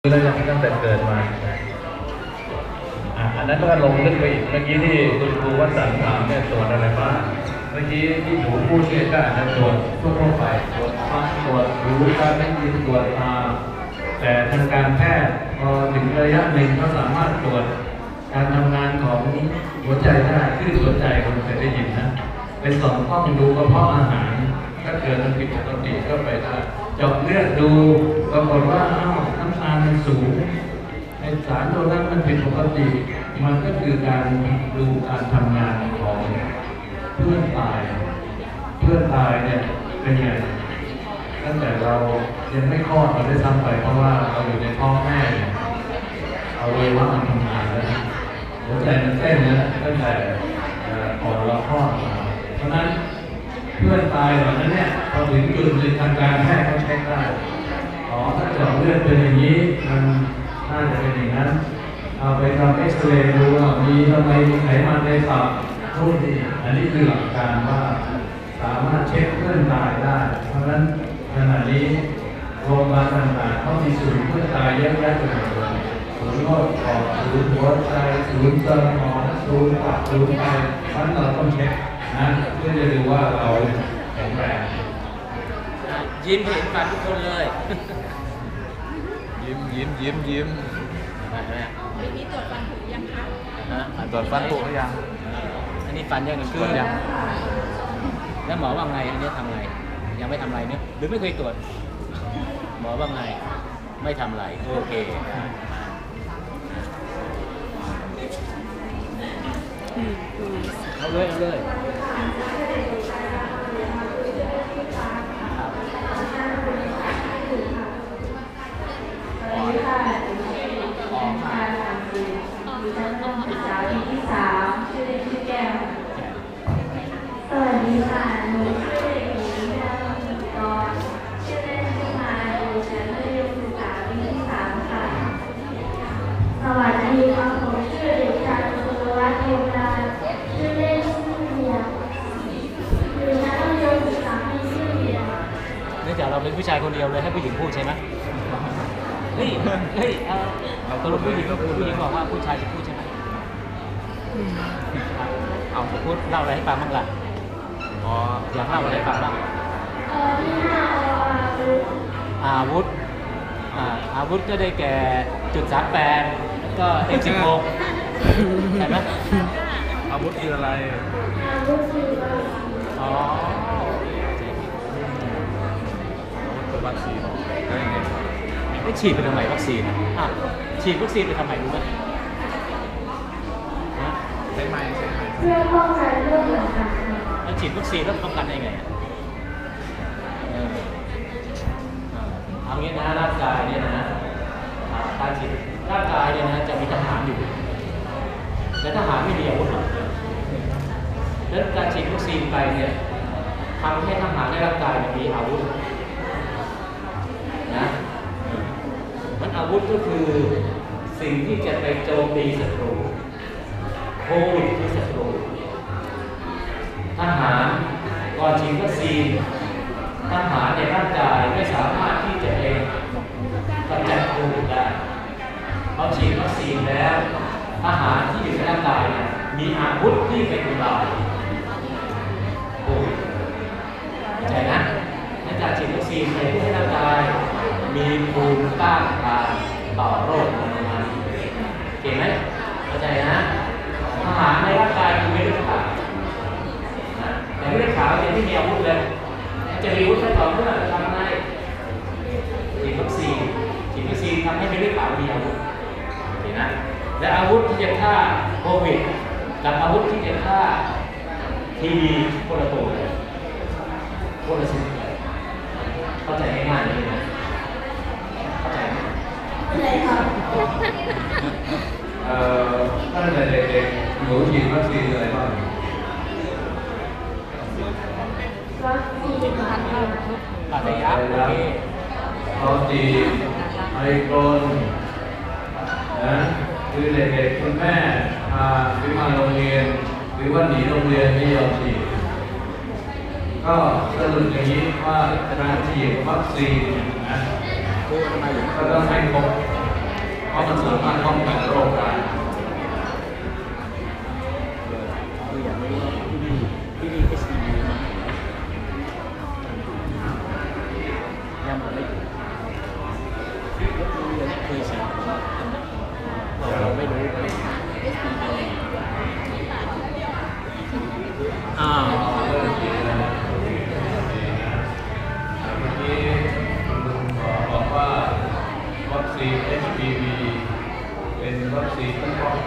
แล้วยังตั้งแต่เกิดมา อันนั้นก็ลงลึกไปอีก เมื่อกี้ที่คุณครูวัดสันถามเนี่ยตรวจอะไรบ้าง เมื่อกี้ที่หนูพูดเนี่ยก็อาจจะตรวจทั่วไปตรวจฟันตรวจรู้การได้ยินตรวจตาแต่ทางการแพทย์พอถึงระยะหนึ่งก็สามารถตรวจการทำงานของหัวใจได้คลื่นหัวใจคนเคยได้ยินนะไปส่องกล้องดูกระเพาะอาหาร ถ้าเกิดมันผิดปกติก็ไปได้เจาะเลือดดูปรากฏว่าอ้าวาลมันสูงไอสารตัวนั้นมันผิดปกติ มันก็คือการดูการทำงานของเพื่อนตาย เพื่อนตายเนี่ยเป็นไงตั้งแต่เรายังไม่คลอดเราได้ซ้ำไป เพราะว่าเราอยู่ในท้องแม่เอาไว้ว่ามันทำงานแล้วนะหัวใจมันเต้นนะตั้งแต่ก่อนเราคลอดมาเพราะฉะนั้นเพื่อนตายเหล่านั้นเนี่ยพอถึงจุดในทางการแพทย์เขาเช็คได้ อ๋อถ้าเจาะเลือดเป็นอย่างนี้มันน่าจะเป็นอย่างนั้นเอาไปทำเอ็กซเรย์ดูว่ามีทำไมมีไขมันในตับทุกนี่อันนี้คือหลักการว่าสามารถเช็คเพื่อนตายได้ เพราะฉะนั้นขณะนี้โรงพยาบาลต่างๆเขามีศูนย์เพื่อนตายเยอะแยะไปหมดเลยศูนย์โรคปอดศูนย์หัวใจศูนย์สมองศูนย์ตับศูนย์ไตเพราะฉะนั้นเราต้องเช็คนะเพื่อจะดูว่าเราแข็งแรง ยิ้มเห็นฟันทุกคนเลยยิ้มยิ้มยิ้มยิ้มเห็นไหมมีมีตรวจฟันผุยังคะฮะตรวจฟันผุหรือยัง อันนี้ฟันยังหนึ่งตรวจยังแล้วหมอว่าไงอันนี้ทำไง ยังไม่ทำอะไรเนี่ยหรือไม่เคยตรวจ หมอว่าไง ไม่ทำอะไรโอเคได้เอาเลยเอาเลย สามชื่อเล่นชื่อแก้วสวัสดีค่ะหนู เฮ้ยเฮ้ยเออเราตกลงผู้หญิงผู้หญิงบอกว่าผู้ชายจะพูดใช่ไหมเอาพูดเล่าอะไรให้ฟังบ้างล่ะอ๋ออยากเล่าอะไรให้ฟังบ้างเอ่อที่ห้าออาวุธอาวุธอ่าอาวุธก็ได้แก่จุดสามแปดแล้วก็เอ็มสิบหกใช่ไหมอาวุธคืออะไรอาวุธคือว่าอ๋ออาวุธคือวัคซีนได้ ไม่ฉีดไปทำไมวัคซีนอะฉีดวัคซีนไปทำไมรู้ไหมฮะใช้ไม้ใช้ไหมเพื่อป้องกันโรคต่างๆแล้วฉีดวัคซีนแล้วป้องกันได้ไงเอออ่าเอางี้นะร่างกายเนี่ยนะการฉีดร่างกายเนี่ยนะจะมีทหารอยู่แต่ทหารไม่มีอาวุธหรอกแล้วการฉีดวัคซีนไปเนี่ยทำให้ทหารในร่างกายมีอาวุธนะ อาวุธก็คือสิ่งที่จะไปโจมตีศัตรูโควิดคือศัตรูทหารก่อนฉีดวัคซีนทหารในร่างกายไม่สามารถที่จะเองกำจัดโควิดได้พอฉีดวัคซีนแล้วทหารที่อยู่ในร่างกายเนี่ยมีอาวุธที่เป็นทำลายโควิดเข้าใจนะในการฉีดวัคซีนในร่างกายมีภูมิต้านทาน ต่อโรคนั้นๆเก่งไหมเข้าใจนะทหารในร่างกายคือไม่ได้ขาดแต่ไม่ได้ขาวเนี่ยที่มีอาวุธเลย จะมีอาวุธแค่ต่อเมื่อทำไงฉีดวัคซีนฉีดวัคซีนทำให้ไม่ได้ขาวมีอาวุธเห็นนะและอาวุธที่จะฆ่าโควิดกับอาวุธที่จะฆ่าทีวีคนละตัวเลยคนละชนิดเข้าใจง่ายๆเลยนะเข้าใจไหม อะไรครับ เอ่อตั้งแต่เด็กๆหนูฉีด วัคซีนอะไรบ้างวัคซีนพันธุ์อาจจะยับโอเคอตีไอโกรนนะคือเด็กๆคุณแม่พาไปมาโรงเรียน หรือว่าหนีโรงเรียนไม่ยอมฉีดก็สรุปอย่างนี้ว่าการฉีดวัคซีนนะเพูดทำไมถึงก็ต้องให้ครบเค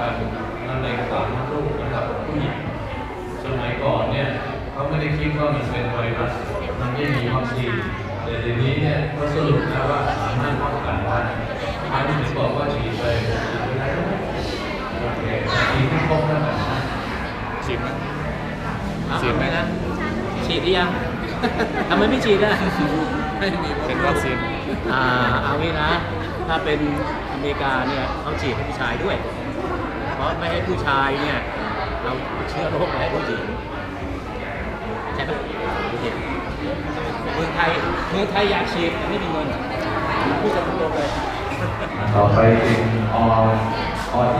กันมะเร็งปามดลูกสำหรับผู้หญิงสมัยก่อนเนี่ยเขาไม่ได้คิดว่ามันเป็นไวรัสมันไม่มีวัคซีนแต่เดี๋ยวนี้เนี่ยก็สรุปแล้วว่าสามารถป้องกันได้อันนี้ถึงบอกว่าฉีดไปฉีดไปได้โอเคฉีดให้ครบแล้วกันะฉีดไหมฉีดไหมนะฉีดหรือยังทำไมไม่ฉีดอะไม่มีเป็นวัคซีนอ่าเอางี้นะ ถ้าเป็นอเมริกาเนี่ยเขาฉีดให้ผู้ชายด้วย ราะไม่ให้ผู้ชายเนี่ยเราเชื้อโรคไปให้ผู้หญิงใช่ไหมผู้หญิงเมืองไทยเมืองไทยอยากฉีดแต่ไม่มีเงินพูดจะตรงเลยต่อไปเป็นออที่หกน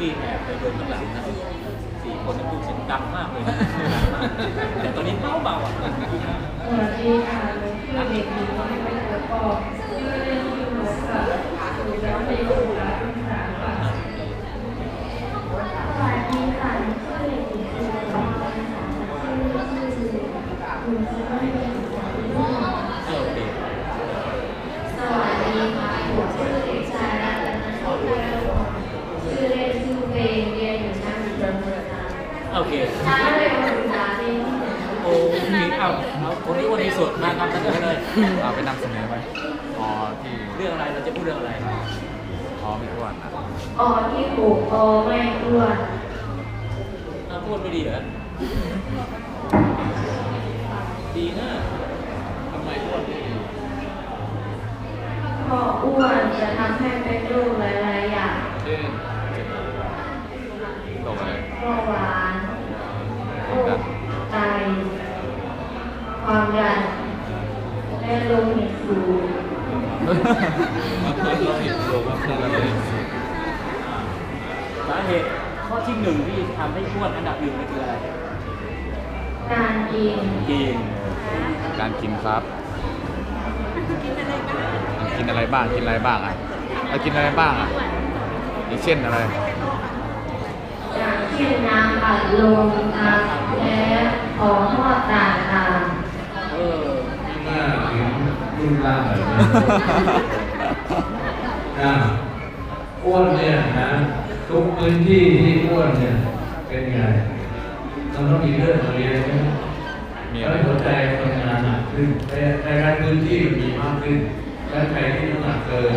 กี้แอบไปเดินข้างหลังนะสี่คนนั้นพูดเสียงดังมากเลยนะแต่ตอนนี้เบาเบาอะสวัสดีค่ะชื่อเด็กหญิงไม่เป็นแล้วก็ชื่อเล่นชื่อโมค่ะอยู่ชั้นปีศึกษาปีสามค่ะสวัสดีค่ะชื่อเด็กหญิงสุวรรณชื่อชื่อคุณชื่อเล่นชื่อ โอเค สวัสดีค่ะผมชื่อเด็กชายรัตนโชติวงศ์ชื่อเล่นชื่อเบนเรียนอยู่ชั้นประถมศึกษา โอเค ชั้นประถมศึกษาปีที่หนึ่ง โอ้มีเอาเอาคนนี้วันนี้สุดมานำเสนอ เลยเอาไปนำเสนอไหมอ๋อที่เรื่องอะไรเราจะพูดเรื่องอะไรอ๋อไม่อ้วนอะออที่ผูกคอไม่อ้วนอ้าวพูดไม่ดีเหรอดีนะทำไมอ้วนเพราะอ้วนจะทำให้เป็นโรคหลายๆอย่างเช่นโรคอะไรเบาหวานโรคไตความดัน และโลหิตสูงเราเห็นโรคว่าคืออะไรสาเหตุข้อที่หนึ่งที่ทำให้อ้วนอันดับหนึ่งเลยคืออะไรการกินกินการกินครับ กินอะไรบ้าง กินอะไรบ้างกินอะไรบ้างอะเรากินอะไรบ้างอะอย่างเช่นอะไรอย่างเช่นน้ำอัดลมน้ำแท้ของทอดต่างเออหน้าถึ งรุ่นร่างแบบนี้อ่าอ้วนเนี่ยนะทุกพื้นที่ที่อ้วนเนี่ยเป็นไงมันต้องมีเลือดมาเลี้ยงใช่ไหมมีมีอะไรหัวใจทำงานหนักขึ้นแต่ในการพื้นที่มันมีมากขึ้นและใครที่น้ำหนักเกิน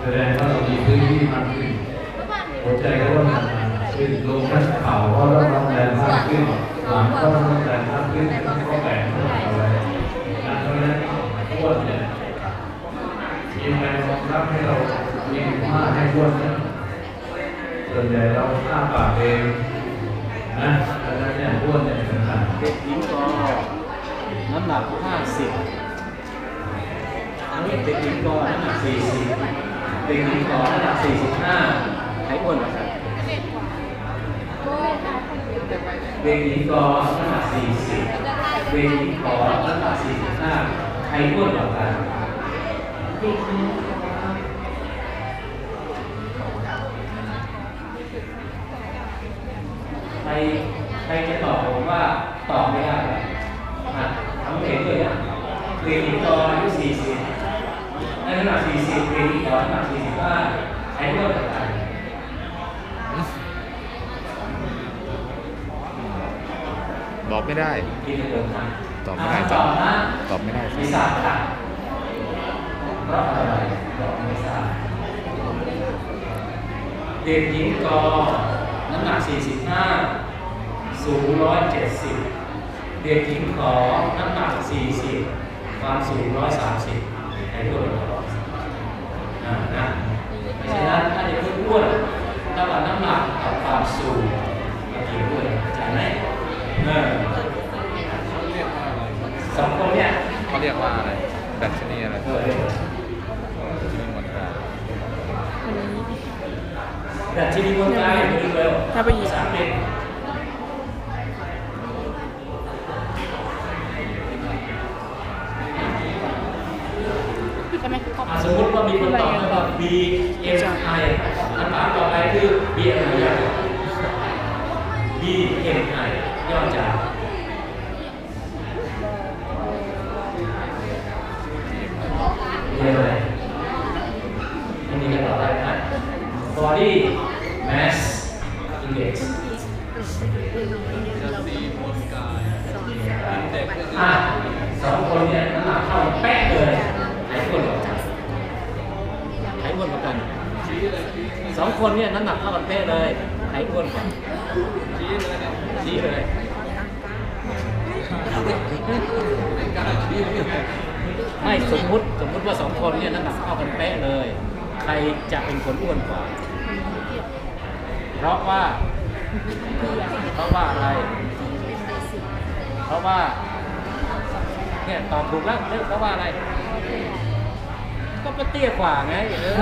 แสดงว่าเรามีพื้นที่มากขึ้นหัวใจก็ต้องทำงานหนักขึ้นลงทั้งเข่าก็ต้องทำงามากขึ้นหลังก็ต้องทำงมากขึ้น อ้วนเนี่ยมีแรงบังคับให้เรามีมาให้อ้วนเนี่ยส่วนใหญ่เราอ้าปากเองนะดังนั้นเนี่ยอ้วนเนี่ยสำคัญเด็กหญิงก็น้ำหนักห้าสิบอันนี้เด็กหญิงก็น้ำหนักสี่สิบเด็กหญิงก็น้ำหนักสี่สิบห้าใครอ้วนกว่ากันเวทีกอน้ำหนัก40เวทีกอน้ำหนัก45ใครอ้วนกว่ากันๆเด็กหญิงขอใครใครจะตอบผมว่าตอบไม่ได้อะทำเห็นเลยนะเวทีกออายุ40ในน้ำหนัก40เวทีกอน้ำหนัก45ใครอ้วนกว่ากันบอกไม่ได้คิดเดิมนะ ตอบไม่ได้จ้ะตอบนะตอบไม่ได้ไม่ทราบค่ะเพราะอะไรตอบไม่ทราบเด็กหญิงกอน้ำหนัก 45 สูง 170 เด็กหญิงขอน้ำหนัก 40 ความสูง 130ให้ด้วยอ่านะเพราะฉะนั้นถ้าเด็กอ้วนๆระหว่างน้ำหนักกับความสูงเกี่ยวด้วยเข้าใจไหมเออ องคนเนี่ยเขาเรียกว่าอะไรดัชนีอะไรเออดัชนีมวลกายแต่ที่นี่คนกลางอย่างนี้เลยถ้าไปอีกสามเอ็ดใช่ไหมอะสมมติว่ามีคนตอบมาว่า B M I คำถามต่อไปคือ B M I ย่อจาก B M I ย่อจาก อ้วนกว่ากันสองคนเนี่ยน้ำหนักเท่ากันเป๊ะเลยไหนอ้วนกว่าชี้เลยไม่สมมุติสมมุติว่าสองคนเนี่ยน้ำหนักเท่ากันเป๊ะเลย ใครจะเป็นคนอ้วนกว่า เพราะว่า เพราะว่าอะไร เพราะว่าเนี่ยตอบถูกแล้วเรื่องเพราะว่าอะไร ก็เป็นเตี้ยกว่าไงเออ